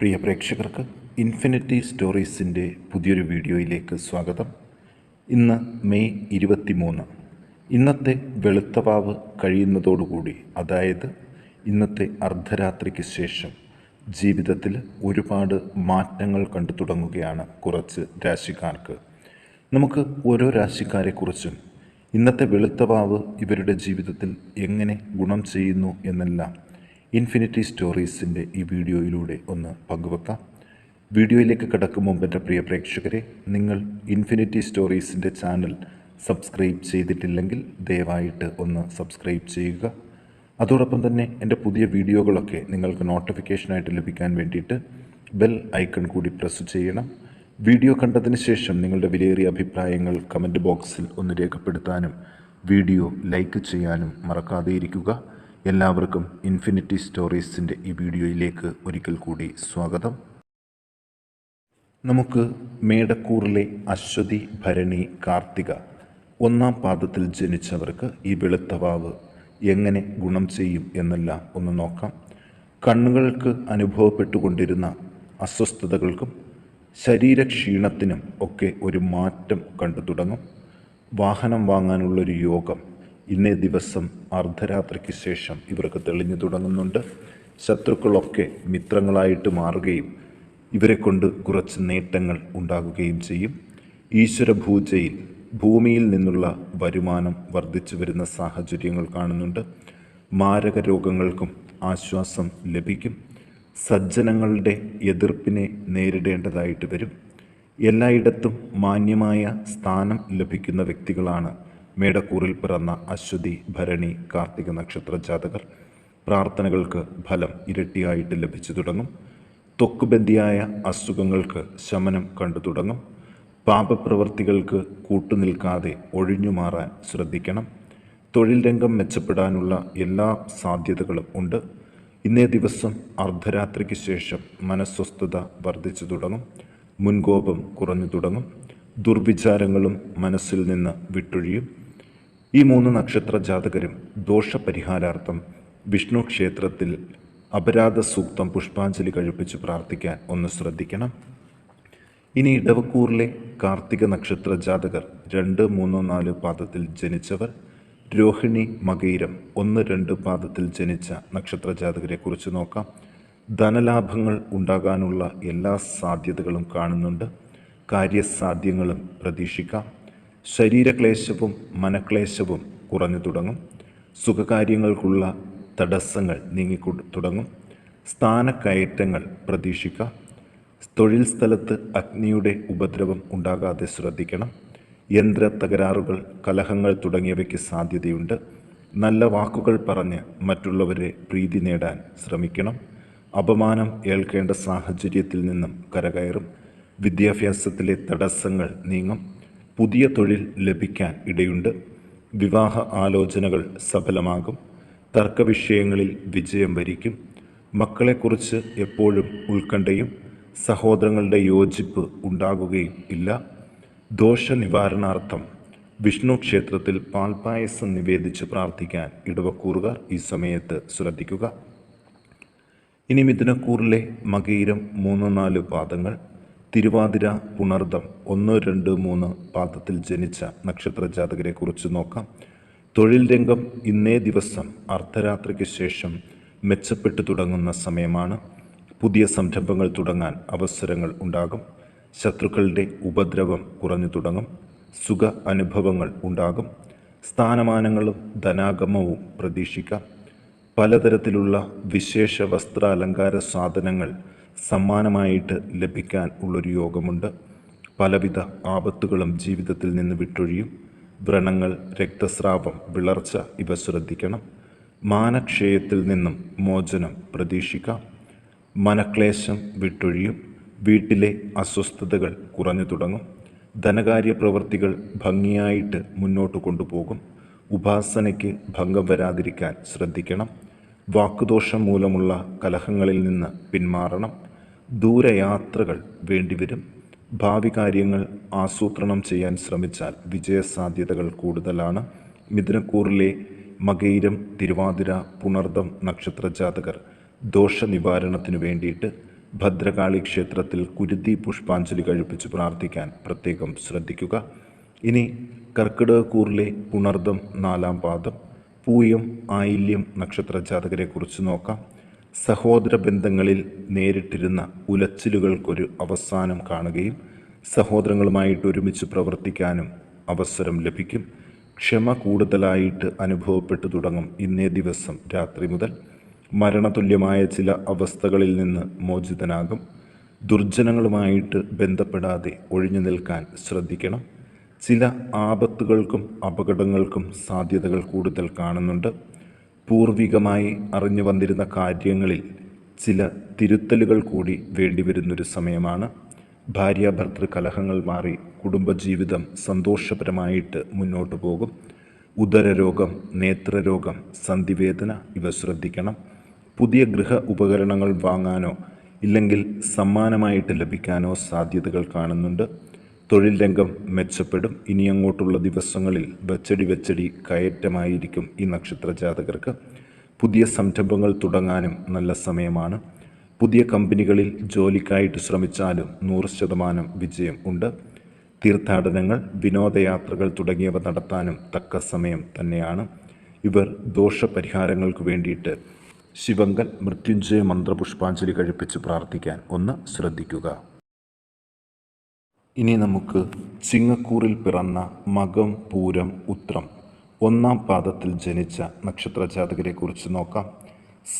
പ്രിയ പ്രേക്ഷകർക്ക് ഇൻഫിനിറ്റി സ്റ്റോറീസിന്റെ പുതിയൊരു വീഡിയോയിലേക്ക് സ്വാഗതം. ഇന്ന് മെയ് ഇരുപത്തി മൂന്ന് ഇന്നത്തെ വെളുത്തവാവ് കഴിയുന്നതോടുകൂടി അതായത് ഇന്നത്തെ അർദ്ധരാത്രിക്ക് ശേഷം ജീവിതത്തിൽ ഒരുപാട് മാറ്റങ്ങൾ കണ്ടു തുടങ്ങുകയാണ് കുറച്ച് രാശിക്കാർക്ക്. നമുക്ക് ഓരോ രാശിക്കാരെക്കുറിച്ചും ഇന്നത്തെ വെളുത്തവാവ് ഇവരുടെ ജീവിതത്തിൽ എങ്ങനെ ഗുണം ചെയ്യുന്നു എന്നെല്ലാം ഇൻഫിനിറ്റി സ്റ്റോറീസിന്റെ ഈ വീഡിയോയിലൂടെ ഒന്ന് പങ്കുവെക്കാം. വീഡിയോയിലേക്ക് കിടക്കും മുമ്പ് എന്റെ പ്രിയ പ്രേക്ഷകരെ നിങ്ങൾ ഇൻഫിനിറ്റി സ്റ്റോറീസിന്റെ ചാനൽ സബ്സ്ക്രൈബ് ചെയ്തിട്ടില്ലെങ്കിൽ ദയവായിട്ട് ഒന്ന് സബ്സ്ക്രൈബ് ചെയ്യുക. അതോടൊപ്പം തന്നെ എന്റെ പുതിയ വീഡിയോകളൊക്കെ നിങ്ങൾക്ക് നോട്ടിഫിക്കേഷനായിട്ട് ലഭിക്കാൻ വേണ്ടിയിട്ട് ബെൽ ഐക്കൺ കൂടി പ്രസ് ചെയ്യണം. വീഡിയോ കണ്ടതിന് ശേഷം നിങ്ങളുടെ വിലയേറിയ അഭിപ്രായങ്ങൾ കമന്റ് ബോക്സിൽ ഒന്ന് രേഖപ്പെടുത്താനും വീഡിയോ ലൈക്ക് ചെയ്യാനും മറക്കാതെ ഇരിക്കുക. എല്ലാവർക്കും ഇൻഫിനിറ്റി സ്റ്റോറീസിന്റെ ഈ വീഡിയോയിലേക്ക് ഒരിക്കൽ കൂടി സ്വാഗതം. നമുക്ക് മേടക്കൂറിലെ അശ്വതി ഭരണി കാർത്തിക ഒന്നാം പാദത്തിൽ ജനിച്ചവർക്ക് ഈ വെളുത്തവാവ് എങ്ങനെ ഗുണം ചെയ്യും എന്നെല്ലാം ഒന്ന് നോക്കാം. കണ്ണുകൾക്ക് അനുഭവപ്പെട്ടുകൊണ്ടിരുന്ന അസ്വസ്ഥതകൾക്കും ശരീരക്ഷീണത്തിനും ഒക്കെ ഒരു മാറ്റം കണ്ടു തുടങ്ങും. വാഹനം വാങ്ങാനുള്ളൊരു യോഗം ഇന്നേ ദിവസം അർദ്ധരാത്രിക്ക് ശേഷം ഇവർക്ക് തെളിഞ്ഞു തുടങ്ങുന്നുണ്ട്. ശത്രുക്കളൊക്കെ മിത്രങ്ങളായിട്ട് മാറുകയും ഇവരെ കൊണ്ട് കുറച്ച് നേട്ടങ്ങൾ ഉണ്ടാകുകയും ചെയ്യും. ഈശ്വര പൂജയിൽ ഭൂമിയിൽ നിന്നുള്ള വരുമാനം വർദ്ധിച്ചു വരുന്ന സാഹചര്യങ്ങൾ കാണുന്നുണ്ട്. മാരക രോഗങ്ങൾക്കും ആശ്വാസം ലഭിക്കും. സജ്ജനങ്ങളുടെ എതിർപ്പിനെ നേരിടേണ്ടതായിട്ട് വരും. എല്ലായിടത്തും മാന്യമായ സ്ഥാനം ലഭിക്കുന്ന വ്യക്തികളാണ് മേടക്കൂറിൽ പിറന്ന അശ്വതി ഭരണി കാർത്തിക നക്ഷത്ര ജാതകർ പ്രാർത്ഥനകൾക്ക് ഫലം ഇരട്ടിയായിട്ട് ലഭിച്ചു തുടങ്ങും. ത്വക്കുബന്ധിയായ അസുഖങ്ങൾക്ക് ശമനം കണ്ടു തുടങ്ങും. പാപപ്രവർത്തികൾക്ക് കൂട്ടുനിൽക്കാതെ ഒഴിഞ്ഞു മാറാൻ ശ്രദ്ധിക്കണം. തൊഴിൽ രംഗം മെച്ചപ്പെടാനുള്ള എല്ലാ സാധ്യതകളും ഉണ്ട്. ഇന്നേ ദിവസം അർദ്ധരാത്രിക്ക് ശേഷം മനസ്വസ്ഥത വർദ്ധിച്ചു തുടങ്ങും. മുൻകോപം കുറഞ്ഞു തുടങ്ങും. ദുർവിചാരങ്ങളും മനസ്സിൽ നിന്ന് വിട്ടൊഴിയും. ഈ മൂന്ന് നക്ഷത്ര ജാതകരും ദോഷപരിഹാരാർത്ഥം വിഷ്ണു ക്ഷേത്രത്തിൽ അപരാധ സൂക്തം പുഷ്പാഞ്ജലി കഴിപ്പിച്ച് പ്രാർത്ഥിക്കാൻ ഒന്ന് ശ്രദ്ധിക്കണം. ഇനി ഇടവക്കൂറിലെ കാർത്തിക നക്ഷത്ര ജാതകർ രണ്ട് മൂന്ന് നാല് പാദത്തിൽ ജനിച്ചവർ രോഹിണി മകയിരം ഒന്ന് രണ്ട് പാദത്തിൽ ജനിച്ച നക്ഷത്ര ജാതകരെ കുറിച്ച് നോക്കാം. ധനലാഭങ്ങൾ ഉണ്ടാകാനുള്ള എല്ലാ സാധ്യതകളും കാണുന്നുണ്ട്. കാര്യസാധ്യങ്ങളും പ്രതീക്ഷിക്കാം. ശരീരക്ലേശവും മനക്ലേശവും കുറഞ്ഞു തുടങ്ങും. സുഖകാര്യങ്ങൾക്കുള്ള തടസ്സങ്ങൾ നീങ്ങി തുടങ്ങും. സ്ഥാനക്കയറ്റങ്ങൾ പ്രതീക്ഷിക്കാം തൊഴിൽ സ്ഥലത്ത് അഗ്നിയുടെ ഉപദ്രവം ഉണ്ടാകാതെ ശ്രദ്ധിക്കണം. യന്ത്ര തകരാറുകൾ കലഹങ്ങൾ തുടങ്ങിയവയ്ക്ക് സാധ്യതയുണ്ട്. നല്ല വാക്കുകൾ പറഞ്ഞ് മറ്റുള്ളവരെ പ്രീതി നേടാൻ ശ്രമിക്കണം. അപമാനം ഏൽക്കേണ്ട സാഹചര്യത്തിൽ നിന്നും കരകയറും. വിദ്യാഭ്യാസത്തിലെ തടസ്സങ്ങൾ നീങ്ങും. പുതിയ തൊഴിൽ ലഭിക്കാൻ ഇടയുണ്ട്. വിവാഹ ആലോചനകൾ സഫലമാകും. തർക്കവിഷയങ്ങളിൽ വിജയം വരിക്കും. മക്കളെക്കുറിച്ച് എപ്പോഴും ഉത്കണ്ഠയും സഹോദരങ്ങളുടെ യോജിപ്പ് ഉണ്ടാകുകയും ഇല്ല. ദോഷനിവാരണാർത്ഥം വിഷ്ണു ക്ഷേത്രത്തിൽ പാൽപായസം നിവേദിച്ച് പ്രാർത്ഥിക്കാൻ ഇടവക്കൂറുകാർ ഈ സമയത്ത് ശ്രദ്ധിക്കുക. ഇനി മിഥുനക്കൂറിലെ മകീരം മൂന്ന് നാല് പാദങ്ങൾ തിരുവാതിര പുണർദം ഒന്ന് രണ്ട് മൂന്ന് പാദത്തിൽ ജനിച്ച നക്ഷത്ര ജാതകരെ കുറിച്ച് നോക്കാം. തൊഴിൽ രംഗം ഇന്നേ ദിവസം അർദ്ധരാത്രിക്ക് ശേഷം മെച്ചപ്പെട്ടു തുടങ്ങുന്ന സമയമാണ്. പുതിയ സംരംഭങ്ങൾ തുടങ്ങാൻ അവസരങ്ങൾ ഉണ്ടാകും. ശത്രുക്കളുടെ ഉപദ്രവം കുറഞ്ഞു തുടങ്ങും. സുഖ അനുഭവങ്ങൾ ഉണ്ടാകും. സ്ഥാനമാനങ്ങളും ധനാഗമവും പ്രതീക്ഷിക്കാം. പലതരത്തിലുള്ള വിശേഷ വസ്ത്രാലങ്കാര സാധനങ്ങൾ സമ്മാനമായിട്ട് ലഭിക്കാൻ ഉള്ളൊരു യോഗമുണ്ട്. പലവിധ ആപത്തുകളും ജീവിതത്തിൽ നിന്ന് വിട്ടൊഴിയും വ്രണങ്ങൾ രക്തസ്രാവം വിളർച്ച ഇവ ശ്രദ്ധിക്കണം. മാനക്ഷയത്തിൽ നിന്നും മോചനം പ്രതീക്ഷിക്കാം. മനക്ലേശം വിട്ടൊഴിയും വീട്ടിലെ അസ്വസ്ഥതകൾ കുറഞ്ഞു തുടങ്ങും. ധനകാര്യ പ്രവൃത്തികൾ ഭംഗിയായിട്ട് മുന്നോട്ട് കൊണ്ടുപോകും. ഉപാസനയ്ക്ക് ഭംഗം വരാതിരിക്കാൻ ശ്രദ്ധിക്കണം. വാക്കുദോഷം മൂലമുള്ള കലഹങ്ങളിൽ നിന്ന് പിന്മാറണം. ദൂരയാത്രകൾ വേണ്ടിവരും. ഭാവി കാര്യങ്ങൾ ആസൂത്രണം ചെയ്യാൻ ശ്രമിച്ചാൽ വിജയസാധ്യതകൾ കൂടുതലാണ്. മിഥുനക്കൂറിലെ മകയിരം തിരുവാതിര പുണർദം നക്ഷത്ര ജാതകർ ദോഷനിവാരണത്തിനു വേണ്ടിയിട്ട് ഭദ്രകാളി ക്ഷേത്രത്തിൽ കുരുതി പുഷ്പാഞ്ജലി കഴിപ്പിച്ച് പ്രാർത്ഥിക്കാൻ പ്രത്യേകം ശ്രദ്ധിക്കുക. ഇനി കർക്കിടകക്കൂറിലെ പുണർദം നാലാം പാദം പൂയം ആയില്യം നക്ഷത്ര ജാതകരെക്കുറിച്ച് നോക്കാം. സഹോദര ബന്ധങ്ങളിൽ നേരിട്ടിരുന്ന ഉലച്ചിലുകൾക്കൊരു അവസാനം കാണുകയും സഹോദരങ്ങളുമായിട്ട് ഒരുമിച്ച് പ്രവർത്തിക്കാനും അവസരം ലഭിക്കും. ക്ഷമ കൂടുതലായിട്ട് അനുഭവപ്പെട്ടു തുടങ്ങും ഇന്നേ ദിവസം രാത്രി മുതൽ. മരണതുല്യമായ ചില അവസ്ഥകളിൽ നിന്ന് മോചിതനാകും. ദുർജനങ്ങളുമായിട്ട് ബന്ധപ്പെടാതെ ഒഴിഞ്ഞു നിൽക്കാൻ ശ്രദ്ധിക്കണം. ചില ആപത്തുകൾക്കും അപകടങ്ങൾക്കും സാധ്യതകൾ കൂടുതൽ കാണുന്നുണ്ട്. പൂർവികമായി അറിഞ്ഞു വന്നിരുന്ന കാര്യങ്ങളിൽ ചില തിരുത്തലുകൾ കൂടി വേണ്ടിവരുന്നൊരു സമയമാണ്. ഭാര്യാഭർത്തൃ കലഹങ്ങൾ മാറി കുടുംബജീവിതം സന്തോഷപരമായിട്ട് മുന്നോട്ടു പോകും. ഉദരരോഗം നേത്രരോഗം സന്ധിവേദന ഇവ ശ്രദ്ധിക്കണം. പുതിയ ഗൃഹ ഉപകരണങ്ങൾ വാങ്ങാനോ ഇല്ലെങ്കിൽ സമ്മാനമായിട്ട് ലഭിക്കാനോ സാധ്യതകൾ കാണുന്നുണ്ട്. തൊഴിൽ രംഗം മെച്ചപ്പെടും. ഇനി അങ്ങോട്ടുള്ള ദിവസങ്ങളിൽ വെച്ചടി വെച്ചടി കയറ്റമായിരിക്കും ഈ നക്ഷത്ര ജാതകർക്ക്. പുതിയ സംരംഭങ്ങൾ തുടങ്ങാനും നല്ല സമയമാണ്. പുതിയ കമ്പനികളിൽ ജോലിക്കായിട്ട് ശ്രമിച്ചാലും നൂറ് ശതമാനം വിജയം ഉണ്ട്. തീർത്ഥാടനങ്ങൾ വിനോദയാത്രകൾ തുടങ്ങിയവ നടത്താനും തക്ക സമയം തന്നെയാണ്. ഇവർ ദോഷപരിഹാരങ്ങൾക്ക് വേണ്ടിയിട്ട് ശിവങ്കൽ മൃത്യുഞ്ജയ മന്ത്രപുഷ്പാഞ്ജലി കഴിപ്പിച്ച് പ്രാർത്ഥിക്കാൻ ഒന്ന് ശ്രദ്ധിക്കുക. ഇനി നമുക്ക് ചിങ്ങക്കൂറിൽ പിറന്ന മകം പൂരം ഉത്രം. ഒന്നാം പാദത്തിൽ ജനിച്ച നക്ഷത്ര ജാതകരെക്കുറിച്ച് നോക്കാം.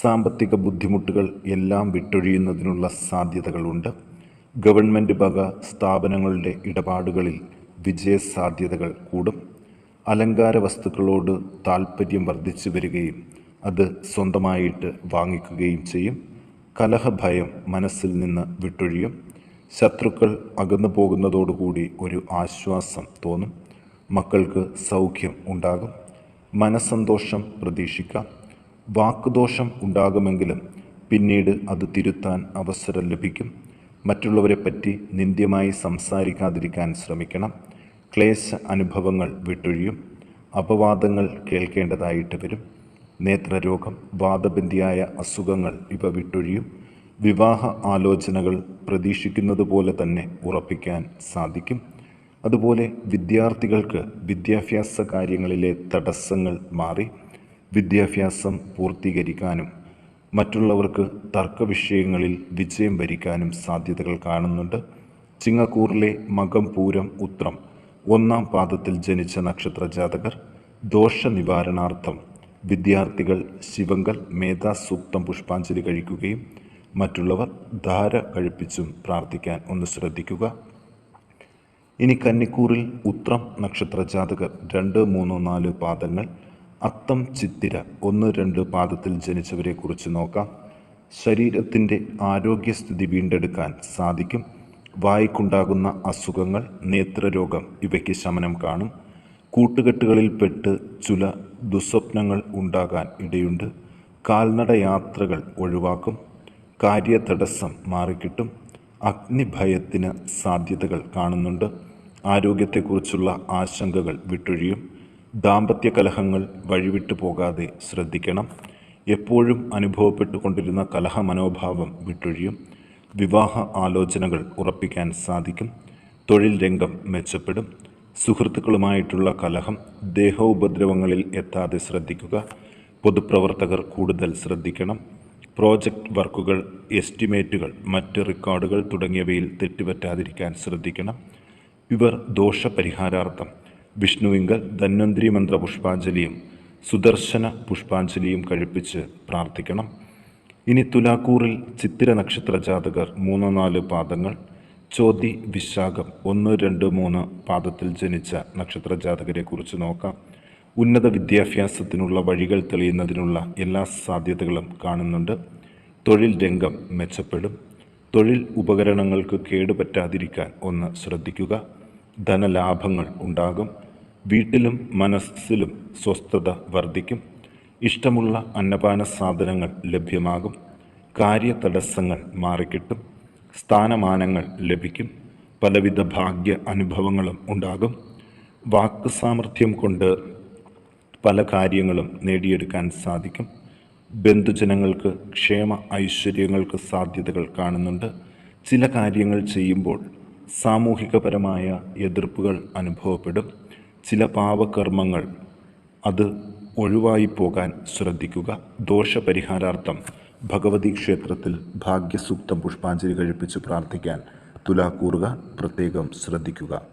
സാമ്പത്തിക ബുദ്ധിമുട്ടുകൾ എല്ലാം വിട്ടൊഴിയുന്നതിനുള്ള സാധ്യതകളുണ്ട്. ഗവൺമെന്റ് വക സ്ഥാപനങ്ങളുടെ ഇടപാടുകളിൽ വിജയസാധ്യതകൾ കൂടും. അലങ്കാര വസ്തുക്കളോട് താൽപ്പര്യം വർദ്ധിച്ചു വരികയും അത് സ്വന്തമായിട്ട് വാങ്ങിക്കുകയും ചെയ്യും. കലഹഭയം മനസ്സിൽ നിന്ന് വിട്ടൊഴിയും. ശത്രുക്കൾ അകന്നു പോകുന്നതോടുകൂടി ഒരു ആശ്വാസം തോന്നും. മക്കൾക്ക് സൗഖ്യം ഉണ്ടാകും. മനസ്സന്തോഷം പ്രതീക്ഷിക്കാം. വാക്കുദോഷം ഉണ്ടാകുമെങ്കിലും പിന്നീട് അത് തിരുത്താൻ അവസരം ലഭിക്കും. മറ്റുള്ളവരെ പറ്റി നിന്ദ്യമായി സംസാരിക്കാതിരിക്കാൻ ശ്രമിക്കണം. ക്ലേശ അനുഭവങ്ങൾ വിട്ടൊഴിയും. അപവാദങ്ങൾ കേൾക്കേണ്ടതായിട്ട് വരും. നേത്രരോഗം വാദബന്ധിയായ അസുഖങ്ങൾ ഇവ വിട്ടൊഴിയും. വിവാഹ ആലോചനകൾ പ്രതീക്ഷിക്കുന്നത് പോലെ തന്നെ ഉറപ്പിക്കാൻ സാധിക്കും. അതുപോലെ വിദ്യാർത്ഥികൾക്ക് വിദ്യാഭ്യാസ കാര്യങ്ങളിലെ തടസ്സങ്ങൾ മാറി വിദ്യാഭ്യാസം പൂർത്തീകരിക്കാനും മറ്റുള്ളവർക്ക് തർക്ക വിഷയങ്ങളിൽ വിജയം വരിക്കാനും സാധ്യതകൾ കാണുന്നുണ്ട്. ചിങ്ങക്കൂറിലെ മകം പൂരം ഉത്രം ഒന്നാം പാദത്തിൽ ജനിച്ച നക്ഷത്ര ജാതകർ ദോഷ നിവാരണാർത്ഥം വിദ്യാർത്ഥികൾ ശിവങ്കൽ മേധാസൂക്തം പുഷ്പാഞ്ജലി കഴിക്കുകയും മറ്റുള്ളവർ ധാര കഴിപ്പിച്ചും പ്രാർത്ഥിക്കാൻ ഒന്ന് ശ്രദ്ധിക്കുക. ഇനി കന്നിക്കൂറിൽ ഉത്രം നക്ഷത്ര ജാതകർ രണ്ട് മൂന്ന് നാല് പാദങ്ങൾ അത്തം ചിത്തിര ഒന്ന് രണ്ട് പാദത്തിൽ ജനിച്ചവരെ കുറിച്ച് നോക്കാം. ശരീരത്തിന്റെ ആരോഗ്യസ്ഥിതി വീണ്ടെടുക്കാൻ സാധിക്കും. വായിക്കുണ്ടാകുന്ന അസുഖങ്ങൾ നേത്രരോഗം ഇവയ്ക്ക് ശമനം കാണും. കൂട്ടുകെട്ടുകളിൽ പെട്ട് ചില ദുസ്വപ്നങ്ങൾ ഉണ്ടാകാൻ ഇടയുണ്ട്. കാൽനട യാത്രകൾ ഒഴിവാക്കും. കാര്യതടസ്സം മാറിക്കിട്ടും അഗ്നിഭയത്തിന് സാധ്യതകൾ കാണുന്നുണ്ട്. ആരോഗ്യത്തെക്കുറിച്ചുള്ള ആശങ്കകൾ വിട്ടൊഴിയും ദാമ്പത്യ കലഹങ്ങൾ വഴിവിട്ടു പോകാതെ ശ്രദ്ധിക്കണം. എപ്പോഴും അനുഭവപ്പെട്ടുകൊണ്ടിരുന്ന കലഹ മനോഭാവം വിട്ടൊഴിയും വിവാഹ ആലോചനകൾ ഉറപ്പിക്കാൻ സാധിക്കും. തൊഴിൽ രംഗം മെച്ചപ്പെടും. സുഹൃത്തുക്കളുമായിട്ടുള്ള കലഹം ദേഹോപദ്രവങ്ങളിൽ എത്താതെ ശ്രദ്ധിക്കുക. പൊതുപ്രവർത്തകർ കൂടുതൽ ശ്രദ്ധിക്കണം. പ്രോജക്റ്റ് വർക്കുകൾ എസ്റ്റിമേറ്റുകൾ മറ്റ് റെക്കോർഡുകൾ തുടങ്ങിയവയിൽ തെറ്റുപറ്റാതിരിക്കാൻ ശ്രദ്ധിക്കണം. ഇവർ ദോഷപരിഹാരാർത്ഥം. വിഷ്ണുവിങ്കൽ ധന്വന്തിരി മന്ത്ര പുഷ്പാഞ്ജലിയും സുദർശന പുഷ്പാഞ്ജലിയും കഴിപ്പിച്ച് പ്രാർത്ഥിക്കണം. ഇനി തുലാക്കൂറിൽ ചിത്തിര നക്ഷത്ര ജാതകർ മൂന്ന് നാല് പാദങ്ങൾ ചോതി വിശാഖം ഒന്ന് രണ്ട് മൂന്ന് പാദത്തിൽ ജനിച്ച നക്ഷത്ര ജാതകരെ കുറിച്ച് നോക്കാം. ഉന്നത വിദ്യാഭ്യാസത്തിനുള്ള വഴികൾ തെളിയുന്നതിനുള്ള എല്ലാ സാധ്യതകളും കാണുന്നുണ്ട്. തൊഴിൽ രംഗം മെച്ചപ്പെടും. തൊഴിൽ ഉപകരണങ്ങൾക്ക് കേടുപറ്റാതിരിക്കാൻ ഒന്ന് ശ്രദ്ധിക്കുക. ധനലാഭങ്ങൾ ഉണ്ടാകും. വീട്ടിലും മനസ്സിലും സ്വസ്ഥത വർദ്ധിക്കും. ഇഷ്ടമുള്ള അന്നപാന സാധനങ്ങൾ ലഭ്യമാകും. കാര്യതടസ്സങ്ങൾ മാറിക്കിട്ടും. സ്ഥാനമാനങ്ങൾ ലഭിക്കും. പലവിധ ഭാഗ്യ അനുഭവങ്ങളും ഉണ്ടാകും. വാക്ക് സാമർഥ്യം കൊണ്ട് പല കാര്യങ്ങളും നേടിയെടുക്കാൻ സാധിക്കും. ബന്ധുജനങ്ങൾക്ക് ക്ഷേമ ഐശ്വര്യങ്ങൾക്ക് സാധ്യതകൾ കാണുന്നുണ്ട്. ചില കാര്യങ്ങൾ ചെയ്യുമ്പോൾ സാമൂഹികപരമായ എതിർപ്പുകൾ അനുഭവപ്പെടും. ചില പാവകർമ്മങ്ങൾ അത് ഒഴിവായി പോകാൻ ശ്രദ്ധിക്കുക. ദോഷപരിഹാരാർത്ഥം ഭഗവതി ക്ഷേത്രത്തിൽ ഭാഗ്യസൂക്തം പുഷ്പാഞ്ജലി കഴിപ്പിച്ച് പ്രാർത്ഥിക്കാൻ തുലാക്കൂറുക പ്രത്യേകം ശ്രദ്ധിക്കുക.